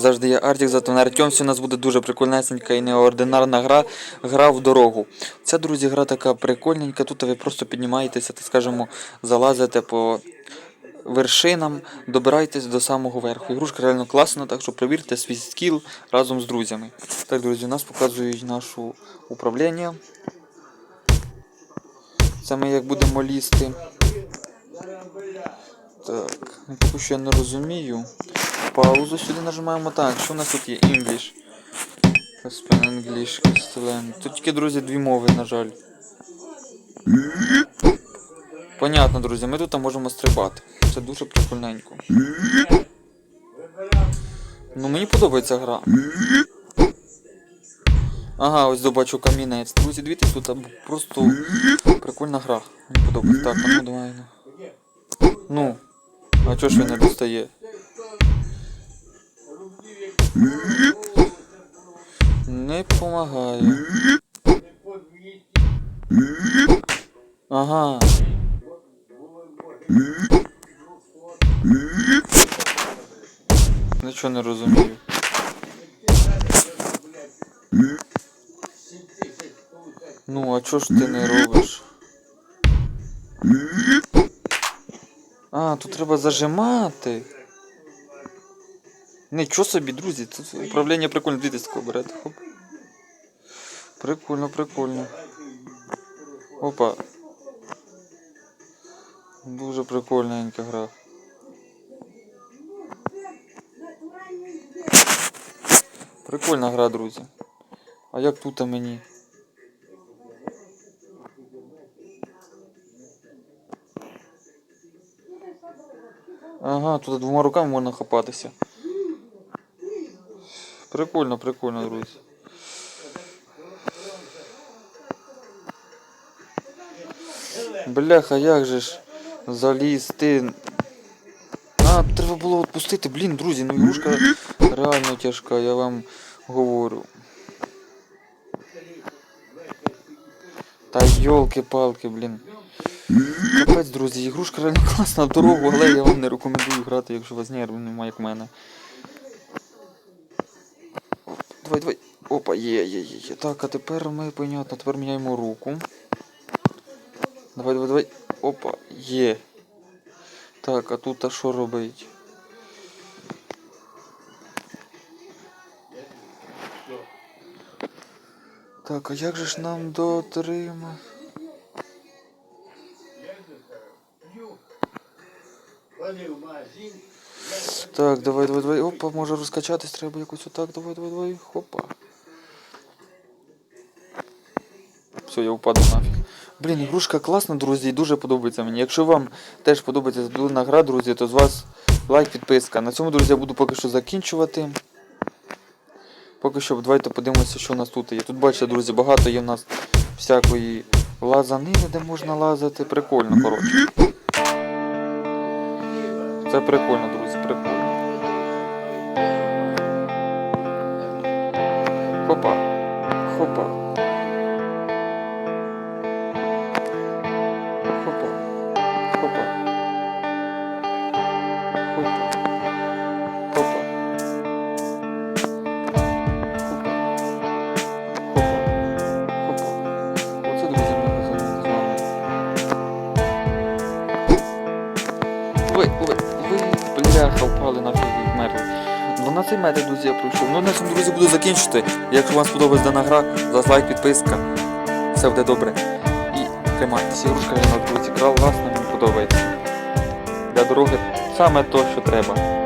завжди я Артік, зато на Артемсі у нас буде дуже прикольнесенька і неординарна гра. Гра в дорогу. Ця, друзі, гра така прикольненька. Тут ви просто піднімаєтеся, так скажемо, залазите по вершинам, добирайтесь до самого верху. Ігрушка реально класна, так що перевірте свій скіл разом з друзями. Так, друзі, у нас показують наше управління. Це ми як будемо лізти. Так, я не розумію. Паузу сюди нажимаємо. Так, що у нас тут є? English. Caspian English, Castellan. Тут тільки, друзі, дві мови, на жаль. Понятно, друзі, ми тут можемо стрибати. Це дуже прикольненько. Ну мені подобається гра. Ага, ось добачу камінець. Друзі, дивіться, тут просто прикольна гра. Мені подобається. Так, ну давай. Ну. А чого ж він не достає? Не помагає. Ага. Нічого не розумію. Ну, а чого ж ти не робиш? А, тут треба зажимати. Нічого собі, друзі, тут управління прикольне, дивіться, такого берете. Хоп. Прикольно, прикольно. Опа. Дуже прикольненька гра. Прикольна гра, друзі. А як тут мені? Ага, тут двома руками можна хапатися. Прикольно, прикольно, друзі. Бляха, як же ж залізти. А, треба було відпустити, блін, друзі, ну ігрушка реально тяжка, я вам говорю. Та йолки-палки, блін. Капець, друзі, ігрушка реально класна дорогу, але я вам не рекомендую грати, якщо у вас нервів немає, як в мене. Давай, давай. Опа, є, є, є, є. Так, а тепер ми, понятно, тепер міняємо руку. Давай, давай, давай. Опа, є. Так, а тут а що робить? Так, а як же ж нам дотримати? Так, давай, давай, давай. Опа, може розкачатись, треба якось отак. Давай, давай, давай. Хопа. Все, я впаду нафіг. Блін, ігрушка класна, друзі, і дуже подобається мені. Якщо вам теж подобається збілена гра, друзі, то з вас лайк, підписка. На цьому, друзі, я буду поки що закінчувати. Поки що давайте подивимося, що у нас тут є. Тут бачите, друзі, багато є в нас всякої лазанини, де можна лазити. Прикольно, коротше. Це прикольно, друзі, прикольно. Хопа. Хопа. 12 метрів, друзі, я пройшов. Ну, на цьому, друзі, буду закінчити. Якщо вам сподобалась дана гра, лайк, підписка. Все буде добре. І тримайтеся. Ігрушка, я на друзі, крал, власне, мені подобається. Для дороги саме то, що треба.